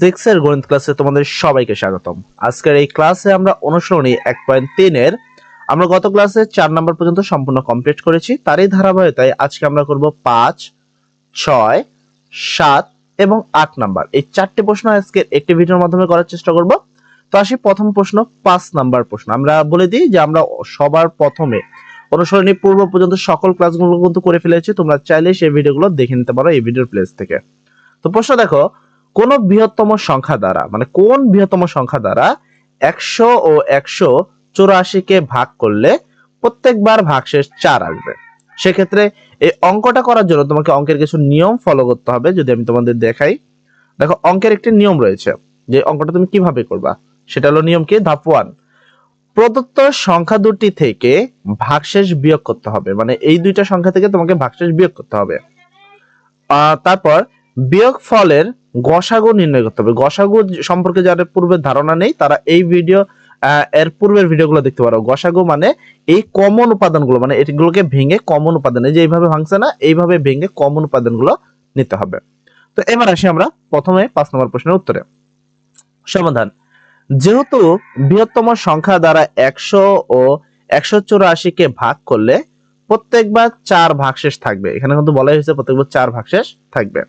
Six এর গণিত ক্লাসে তোমাদের সবাইকে স্বাগতম। আজকের এই ক্লাসে আমরা অনুসরণী এক পয়েন্ট তিনের আমরা গত ক্লাসে চার নম্বর পর্যন্ত সম্পূর্ণ কমপ্লিট করেছি। তারই ধারাবাহিকতায় আজকে আমরা করব পাঁচ, ছয়, সাত এবং আট নাম্বার এই চারটি প্রশ্ন আজকে একটি ভিডিওর মাধ্যমে করার চেষ্টা করব। তো আসি প্রথম প্রশ্ন, পাঁচ নাম্বার প্রশ্ন। আমরা বলে দিই যে আমরা সবার প্রথমে অনুসরণী পূর্ব পর্যন্ত সকল ক্লাসগুলো কিন্তু করে ফেলেছি। তোমরা চাইলে সেই ভিডিওগুলো দেখে নিতে পারো এই ভিডিওর প্লেস থেকে। তো প্রশ্ন দেখো কোন বৃহত্তম সংখ্যা দ্বারা মানে কোন বৃহত্তম সংখ্যা দ্বারা একশো ও একশো চুরাশিকে ভাগ করলে প্রত্যেকবার ভাগশেষ চার আসবে। সেক্ষেত্রে এই অঙ্কটা করার জন্য তোমাকে অঙ্কের কিছু নিয়ম ফলো করতে হবে, যদি আমি তোমাদের দেখাই। দেখো, অঙ্কের একটি নিয়ম রয়েছে, যে অঙ্কটা তুমি কীভাবে করবা? সেটা হলো নিয়ম কি? ধাপ ওয়ান প্রদত্ত সংখ্যা দুটি থেকে ভাগশেষ বিয়োগ করতে হবে মানে এই দুইটা সংখ্যা থেকে তোমাকে ভাগশেষ বিয়োগ করতে হবে। তারপর বিয়োগ ফলের গসাগু নির্ণয় করতে হবে। গসাগু সম্পর্কে যাদের পূর্বের ধারণা নেই, তারা এই ভিডিও এর পূর্বের ভিডিওগুলো দেখতে পারো। গসাগু মানে এই কমন উপাদানগুলো মানে এগুলোকে ভেঙে কমন উপাদান, এই যে এইভাবে ভাঙছে না, এইভাবে ভেঙে কমন উপাদানগুলো নিতে হবে। তো এবার আসি আমরা প্রথমে পাঁচ নম্বর প্রশ্নের উত্তরে। সমাধান, যেহেতু বৃহত্তম সংখ্যা দ্বারা একশো ও একশো চুরাশিকে ভাগ করলে প্রত্যেকবার চার ভাগশেষ থাকবে। এখানে কিন্তু বলা হয়েছে প্রত্যেকবার চার ভাগশেষ থাকবে।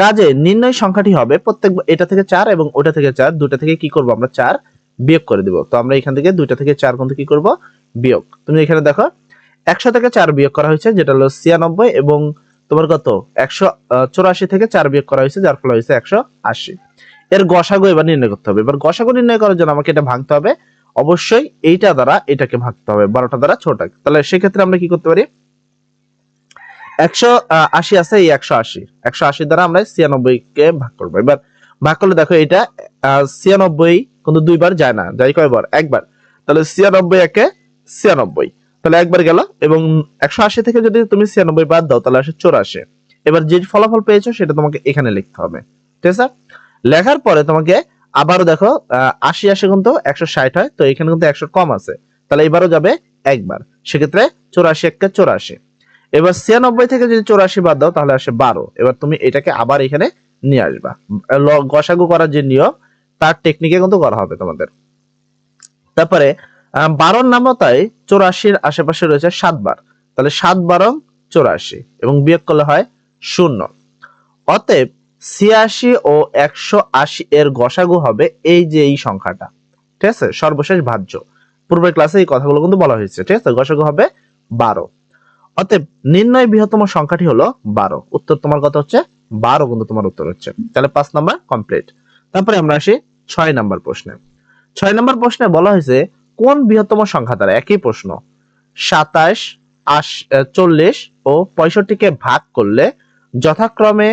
কাজে নির্ণয় সংখ্যাটি হবে প্রত্যেক এটা থেকে চার এবং ওটা থেকে চার, দুটা থেকে কি করব আমরা চার বিয়োগ করে দিব। তো আমরা এখান থেকে দুইটা থেকে চার কিন্তু কি করব? বিয়োগ। তুমি এখানে দেখো, একশো থেকে চার বিয়োগ করা হয়েছে, যেটা হলো ছিয়ানব্বই এবং তোমার কত? একশো চুরাশি থেকে চার বিয়োগ করা হয়েছে, যার ফলে হয়েছে একশো আশি। এর গসাগু এবার নির্ণয় করতে হবে। এবার গসাগু নির্ণয় করার জন্য আমাকে এটা ভাঙতে হবে। অবশ্যই এইটা দ্বারা এটাকে ভাগতে হবে, বারোটা দ্বারা ছোটটাকে তাহলে সেক্ষেত্রে আমরা কি করতে পারি? একশো আশি আছে, এই একশো আশি। একশো আশি দ্বারা আমরা ছিয়ানব্বই কে ভাগ করব। এবার ভাগ করলে দেখো এটা ছিয়ানব্বই কিন্তু দুইবার যায় না যাই কয়বার? একবার। তাহলে ছিয়ানব্বই একে ছিয়ানব্বই। তাহলে একবার গেল এবং একশো আশি থেকে যদি তুমি ছিয়ানব্বই বাদ দাও, তাহলে আসে চৌরাশি। এবার যে ফলাফল পেয়েছ, সেটা তোমাকে এখানে লিখতে হবে। ঠিক আছে? লেখার পরে তোমাকে আবারও দেখো আশি আশি কিন্তু একশো ষাট হয়, তো এখানে কিন্তু একশো কম আছে। তাহলে এবারও যাবে একবার। সেক্ষেত্রে চৌরাশি একটা চৌরাশি। এবার ছিয়ানব্বই থেকে যদি চৌরাশি বাদ দাও, তাহলে আসে বারো। এবার তুমি এটাকে আবার এখানে নিয়ে আসবা। গসাগু করার যে নিয়ম, তার টেকনিকে কিন্তু করা হবে তোমাদের। তারপরে বারোর নামতায় চৌরাশির আশেপাশে রয়েছে সাতবার তাহলে সাত বারং চৌরাশি, এবং বিয়োগ করলে হয় শূন্য। অতএব ছিয়াশি ও একশো আশি এর গসাগু হবে এই যে এই সংখ্যাটা। ঠিক আছে? সর্বশেষ ভাজ্য। পূর্বের ক্লাসে এই কথাগুলো কিন্তু বলা হয়েছে। ঠিক আছে? গসাগু হবে বারো। অতএব নির্ণয় বৃহত্তম সংখ্যাটি হলো বারো। উত্তর তোমার কথা হচ্ছে? বারো কিন্তু তোমার উত্তর হচ্ছে। তাহলে পাঁচ নাম্বার কমপ্লিট তারপরে আমরা আসি ছয় নাম্বার প্রশ্নে। ছয় নাম্বার প্রশ্নে বলা হয়েছে, কোন বৃহত্তম সংখ্যা দ্বারা? একই প্রশ্ন। সাতাশ, আশ চল্লিশ ও পঁয়ষট্টিকে ভাগ করলে যথাক্রমে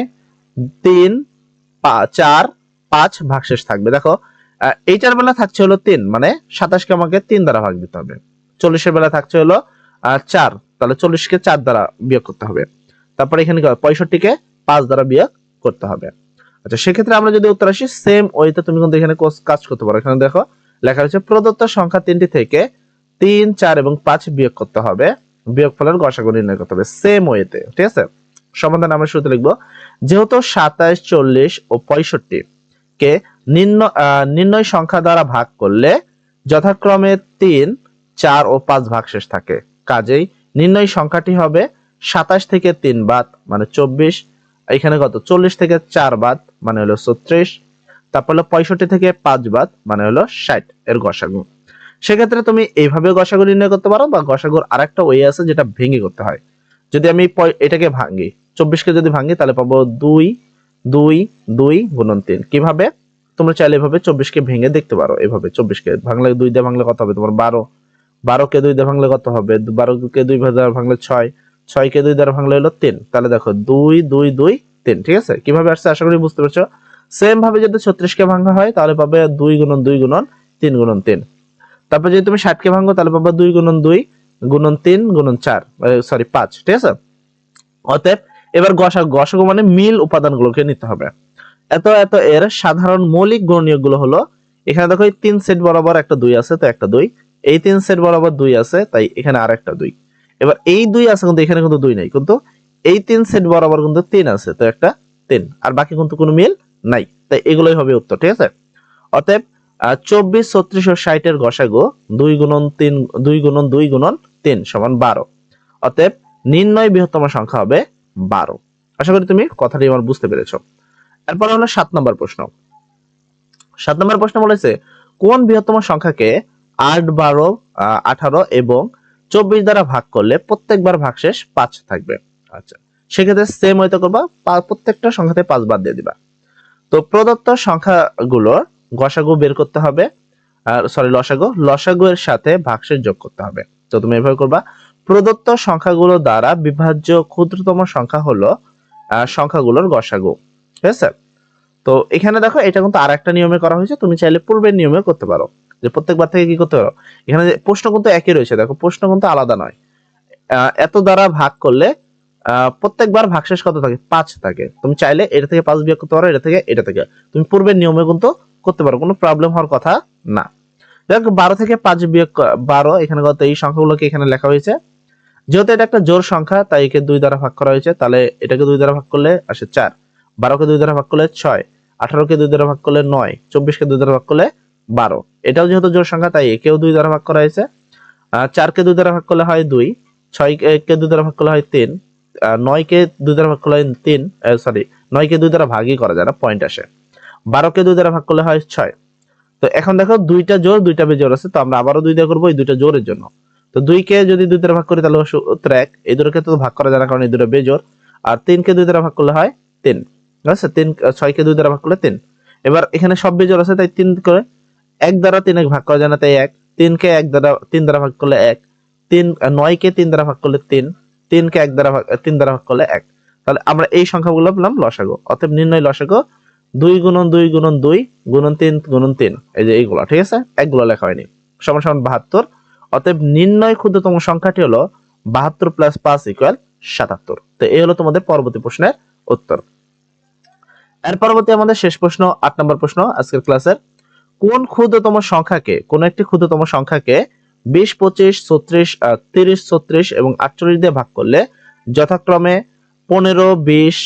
তিন চার, পাঁচ ভাগশেষ থাকবে। দেখো এইটার বেলা থাকছে হলো তিন মানে সাতাশকে আমাকে তিন দ্বারা ভাগ দিতে হবে। চল্লিশের বেলা থাকছে হলো চার, তাহলে চল্লিশকে চার দ্বারা বিয়োগ করতে হবে। তারপরে এখানে? পঁয়ষট্টিকে পাঁচ দ্বারা বিয়োগ করতে হবে। আচ্ছা সেক্ষেত্রে আমরা যদি উত্তর আসি সেম ওইতে তুমি কিন্তু এখানে কাজ করতে পারো। এখানে দেখো, লেখা রয়েছে প্রদত্ত সংখ্যা তিনটি থেকে তিন, চার এবং পাঁচ বিয়োগ করতে হবে। বিয়োগ ফলের গসাগু নির্ণয় করতে হবে সেম ওয়েতে ঠিক আছে? সমাধান আমরা শুরুতে লিখব, যেহেতু সাতাশ, চল্লিশ ও পঁয়ষট্টি কে নিম্ন নির্ণয় সংখ্যা দ্বারা ভাগ করলে যথাক্রমে তিন, চার ও পাঁচ ভাগশেষ থাকে। কাজেই নির্ণয় সংখ্যাটি হবে সাতাশ থেকে তিন বাদ মানে চব্বিশ। এখানে কত? চল্লিশ থেকে চার বাদ মানে হলো ছত্রিশ। তারপর হলো পঁয়ষট্টি থেকে পাঁচ বাদ মানে হলো ষাট এর গসাগু। সেক্ষেত্রে তুমি এইভাবে গসাগু নির্ণয় করতে পারো বা গসাগুর আরেকটা ওয়ে আছে যেটা ভেঙে করতে হয়। যদি আমি এটাকে ভাঙি, চব্বিশকে যদি ভাঙি তাহলে পাবো দুই দুই দুই গুণন তিন। কীভাবে? তোমরা চাইলে এভাবে চব্বিশকে ভেঙে দেখতে পারো। এভাবে চব্বিশকে ভাঙলে দুই দিয়ে ভাঙলে কত হবে? তোমার বারো। বারো কে দুই দিয়ে ভাঙলে কত হবে? বারো কে দুই দ্বারা ভাঙলে ছয় ছয় কে দুই দ্বারা ভাঙলে হলো তিন। তাহলে দেখো, দুই দুই দুই, তিন, ঠিক আছে? কীভাবে আসছে? আশা করি বুঝতে পারছ। সেম ভাবে যদি ছত্রিশকে ভাঙা হয়, তাহলে পাবে দুই গুণন দুই গুণন তিন গুণন তিন। তারপর যদি তুমি ষাটকে ভাঙো, তাহলে পাবে দুই গুণন দুই গুণন তিন গুণন চার সরি পাঁচ, ঠিক আছে? অতএব এবার গসা, গসাগু মানে মিল উপাদানগুলোকে নিতে হবে। এত এত এর সাধারণ মৌলিক গুণনীয়গুলো হলো, এখানে দেখো তিন সেট বরাবর একটা দুই আছে, তো একটা দুই। এই তিন সেট বরাবর দুই আছে, তাই এখানে আর দুই। এবার এই দুই আছে কিন্তু এখানে কিন্তু দুই নাই, কিন্তু এই তিন সেট বরাবর কিন্তু তিন আছে, তো একটা তিন, আর বাকি কিন্তু কোনো মিল নাই। তাই এগুলোই হবে উত্তর, ঠিক আছে? অতএব চব্বিশ, ছত্রিশ ও ষাটের দুই গুণন তিন, দুই গুণন দুই গুণন তিন সমান বারো। অতএব, নির্ণয় বৃহত্তম সংখ্যা হবে বারো। আশা করি তুমি কথাটি আমার বুঝতে পেরেছ। এরপর হলো সাত নম্বর প্রশ্ন। সাত নম্বর প্রশ্ন বলেছে, কোন বৃহত্তম সংখ্যাকে আট, বারো আঠারো এবং চব্বিশ দ্বারা ভাগ করলে প্রত্যেকবার ভাগশেষ পাঁচ থাকবে। আচ্ছা সেক্ষেত্রে সেম হয়তো করবা প্রত্যেকটা সংখ্যাতে পাঁচ বাদ দিয়ে দিবা। তো প্রদত্ত সংখ্যাগুলোর গসাগু বের করতে হবে, আর সরি লসাগু লসাগু এর সাথে ভাগশেষ যোগ করতে হবে। তো তুমি এভাবে করবা, প্রদত্ত সংখ্যাগুলো দ্বারা বিভাজ্য ক্ষুদ্রতম সংখ্যা হলো সংখ্যাগুলোর গসাগু। ঠিক আছে? তো এখানে দেখো, এটা কিন্তু আর একটা নিয়মে করা হয়েছে, তুমি চাইলে পূর্বের নিয়মে করতে পারো। যে প্রত্যেকবার থেকে কি করতে পারো? এখানে প্রশ্ন কিন্তু একই রয়েছে। দেখো, প্রশ্ন কিন্তু আলাদা নয়। এত দ্বারা ভাগ করলে প্রত্যেকবার ভাগশেষ কত থাকে? পাঁচ থাকে। তুমি চাইলে এটা থেকে পাঁচ বিয়োগ করতে পারো, এটা থেকে এটা থেকে। তুমি পূর্বের নিয়মে কিন্তু করতে পারো, কোনো প্রবলেম হওয়ার কথা না। দেখো বারো থেকে পাঁচ বিয়োগ বারো, এখানে কত এই সংখ্যাগুলোকে এখানে লেখা হয়েছে। যেহেতু এটা একটা জোর সংখ্যা, তাই একে দুই দ্বারা ভাগ করা হয়েছে। তাহলে এটাকে দুই দ্বারা ভাগ করলে আসে চার। বারোকে দুই দ্বারা ভাগ করলে ছয়। আঠারোকে দুই দ্বারা ভাগ করলে নয়। চব্বিশকে দুই দ্বারা ভাগ করলে বারো। এটাও যেহেতু জোর সংখ্যা, তাই একেও দুই দ্বারা ভাগ করা হয়েছে। চারকে দুই দ্বারা ভাগ করলে হয় দুই, ছয়কে দুই দ্বারা ভাগ করলে হয় তিন নয়কে দুই দ্বারা ভাগ করলে হয় তিন সরি নয়কে দুই দ্বারা ভাগই করা যায় না পয়েন্ট আসে। বারোকে দুই দ্বারা ভাগ করলে হয় ছয়। তো এখন দেখো, দুইটা জোর দুইটা বেজোর আছে, তো আমরা আবারও দুই দিয়ে করব এই দুইটা জোরের জন্য। তো দুইকে যদি দুই দ্বারা ভাগ করি, তাহলে সু- উত্তর এক। এই দুটোকে তো ভাগ করা যায় না, কারণ এই দুটো বেজোর আর তিনকে দুই দ্বারা ভাগ করলে হয় তিন। ঠিক আছে? তিন, ছয়কে দুই দ্বারা ভাগ করলে তিন। এবার এখানে সব বেজোর আছে, তাই তিন করে এক দ্বারা তিন ভাগ করা যায় না, তাই এক। তিনকে এক দ্বারা, তিন দ্বারা ভাগ করলে এক। তিন নয়কে তিন দ্বারা ভাগ করলে তিন। তিনকে এক দ্বারা ভাগ, তিন দ্বারা ভাগ করলে এক। তাহলে আমরা এই সংখ্যাগুলো পেলাম লসাগু। অতএব নির্ণয় লসাগু। দুই গুণন দুই গুণন দুই গুণন তিন গুণন তিন। এই যে এইগুলো, ঠিক আছে? একগুলো লেখা হয়নি। সমান সমান বাহাত্তর। অতএব নির্ণয় ক্ষুদ্রতম সংখ্যাটি হলো বাহাত্তর প্লাস পাঁচ ইকুয়াল সাতাত্তর। তো এই হলো তোমাদের পরবর্তী প্রশ্নের উত্তর। এর পরবর্তী আমাদের শেষ প্রশ্ন, আট নম্বর প্রশ্ন আজকের ক্লাসের কোন ক্ষুদ্রতম সংখ্যাকে, কোন একটি ক্ষুদ্রতম সংখ্যাকে বিশ, পঁচিশ, ছত্রিশ তিরিশ, ছত্রিশ এবং আটচল্লিশ দিয়ে ভাগ করলে যথাক্রমে পনেরো, বিশ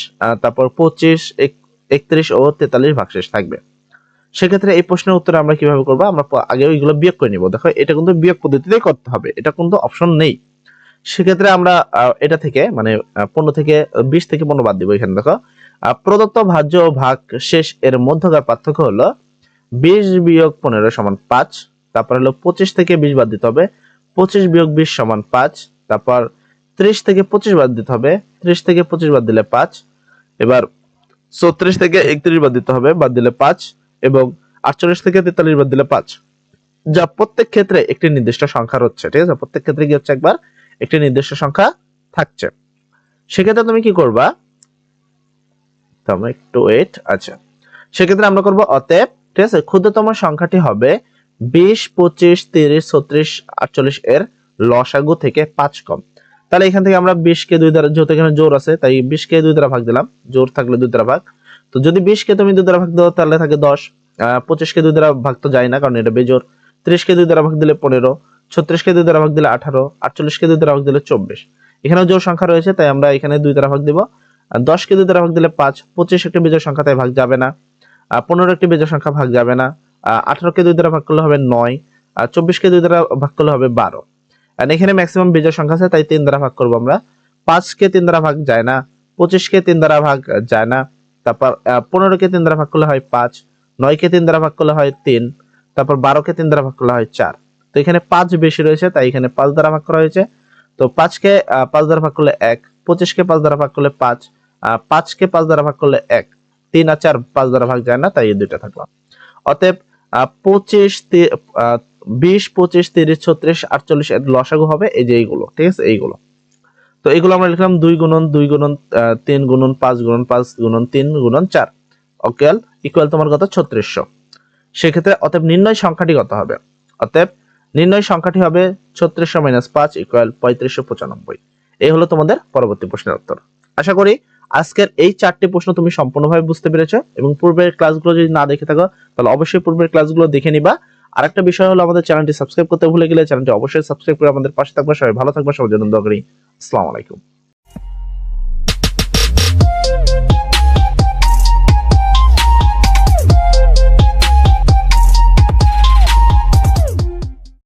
তারপর পঁচিশ একত্রিশ ও তেতাল্লিশ ভাগশেষ থাকবে। সেক্ষেত্রে এই প্রশ্নের উত্তর আমরা কীভাবে করব? আমরা আগে ওইগুলো বিয়োগ করে নিব। দেখো, এটা কিন্তু বিয়োগ পদ্ধতিতেই করতে হবে। এটা কিন্তু অপশন নেই। সেক্ষেত্রে আমরা এটা থেকে মানে পনেরো থেকে, বিশ থেকে পনেরো বাদ দিব এখানে। দেখো প্রদত্ত ভাজ্য ও ভাগ শেষ এর মধ্যকার পার্থক্য হলো বিশ বিয়োগ পনেরো সমান পাঁচ, তারপর হলো পঁচিশ থেকে বিশ বাদ দিতে হবে, পঁচিশ বিয়োগ বিশ সমান পাঁচ, তারপর ত্রিশ থেকে পঁচিশ বাদ দিতে হবে, ত্রিশ থেকে পঁচিশ বাদ দিলে পাঁচ, এবার ছত্রিশ থেকে একত্রিশ বাদ দিতে হবে, বাদ দিলে পাঁচ, এবং আটচল্লিশ থেকে তেতাল্লিশ বাদ দিলে পাঁচ। যা প্রত্যেক ক্ষেত্রে একটি নির্দিষ্ট সংখ্যা হচ্ছে ঠিক আছে? প্রত্যেক ক্ষেত্রে কি হচ্ছে একবার? একটি নির্দিষ্ট সংখ্যা থাকছে। সেক্ষেত্রে তুমি কি করবা? একটু ওয়েট আচ্ছা। সেক্ষেত্রে আমরা করব অতএব ঠিক আছে? ক্ষুদ্রতম সংখ্যাটি হবে বিশ, পঁচিশ, তিরিশ, ছত্রিশ, আটচল্লিশ এর লসাগু থেকে পাঁচ কম। তাহলে এখান থেকে আমরা বিশ কে দুই দ্বারা যেহেতু এখানে জোর আছে, তাই বিশ কে দুই দ্বারা ভাগ দিলাম। জোর থাকলে দুই দ্বারা ভাগ। তো যদি বিশ কে তুমি দুই দ্বারা ভাগ দাও, তাহলে থাকে দশ। পঁচিশ কে দুই দ্বারা ভাগ তো যায় না, কারণ এটা বেজোর। ত্রিশ কে দুই দ্বারা ভাগ দিলে পনেরো। ছত্রিশ কে দুই দ্বারা ভাগ দিলে আঠারো। আটচল্লিশ কে দুই দ্বারা ভাগ দিলে চব্বিশ। এখানেও জোর সংখ্যা রয়েছে, তাই আমরা এখানে দুই দ্বারা ভাগ দিব। আর দশ কে দুই দ্বারা ভাগ দিলে পাঁচ। পঁচিশ একটি বেজোর সংখ্যা তাই ভাগ যাবে না। আহ, পনেরো একটি বেজোর সংখ্যা ভাগ যাবে না আঠারো কে দুই দ্বারা ভাগ করলে হবে নয় আর চব্বিশ কে দুই দ্বারা ভাগ করলে হবে বারো এখানে ম্যাক্সিমাম বেজোর সংখ্যা আছে তাই তিন দ্বারা ভাগ করব আমরা পাঁচ কে তিন দ্বারা ভাগ যায় না পঁচিশ কে তিন দ্বারা ভাগ যায় না তারপর পনেরো কে তিন দ্বারা ভাগ করলে হয় পাঁচ নয় কে তিন দ্বারা ভাগ করলে হয় তিন তারপর বারো কে তিন দ্বারা ভাগ করলে হয় চার তো এখানে পাঁচ বেশি রয়েছে তাই এখানে পাঁচ দ্বারা ভাগ করা হয়েছে তো পাঁচকে পাঁচ দ্বারা ভাগ করলে এক পঁচিশকে পাঁচ দ্বারা ভাগ করলে পাঁচ পাঁচকে পাঁচ দ্বারা ভাগ করলে এক তিন আর চার পাঁচ দ্বারা ভাগ যায় না, তাই এই দুইটা থাকল। অতএব পঁচিশ বিশ, পঁচিশ, তিরিশ, ছত্রিশ, আটচল্লিশ লসাগু হবে এই যে এইগুলো, ঠিক আছে? এইগুলো। তো এইগুলো আমরা লিখলাম দুই গুণন দুই গুণন তিন গুণন, পাঁচ গুণন পাঁচ গুণন, তিন গুণন, চার। অকেল ইকুয়াল তোমার কত? ছত্রিশশো। সেক্ষেত্রে অতএব নির্ণয় সংখ্যাটি কত হবে? অতএব নির্ণয় সংখ্যাটি হবে ছত্রিশশো মাইনাস পাঁচ ইকুয়াল পঁয়ত্রিশশো পঁচানব্বই। এই হলো তোমাদের পরবর্তী প্রশ্নের উত্তর। আশা করি আজকের এই চারটি প্রশ্ন তুমি সম্পূর্ণভাবে বুঝতে পেরেছ এবং পূর্বের ক্লাসগুলো যদি না দেখে থাকো, তাহলে অবশ্যই পূর্বের ক্লাসগুলো দেখে নিবা। আর একটা বিষয় হলো আমাদের চ্যানেলটি সাবস্ক্রাইব করতে ভুলে গেলে চ্যানেলটি অবশ্যই সাবস্ক্রাইব করে আমাদের পাশে থাকবে। সবাই ভালো থাকবে সবার জন্য দরকারি আসসালামু আলাইকুম।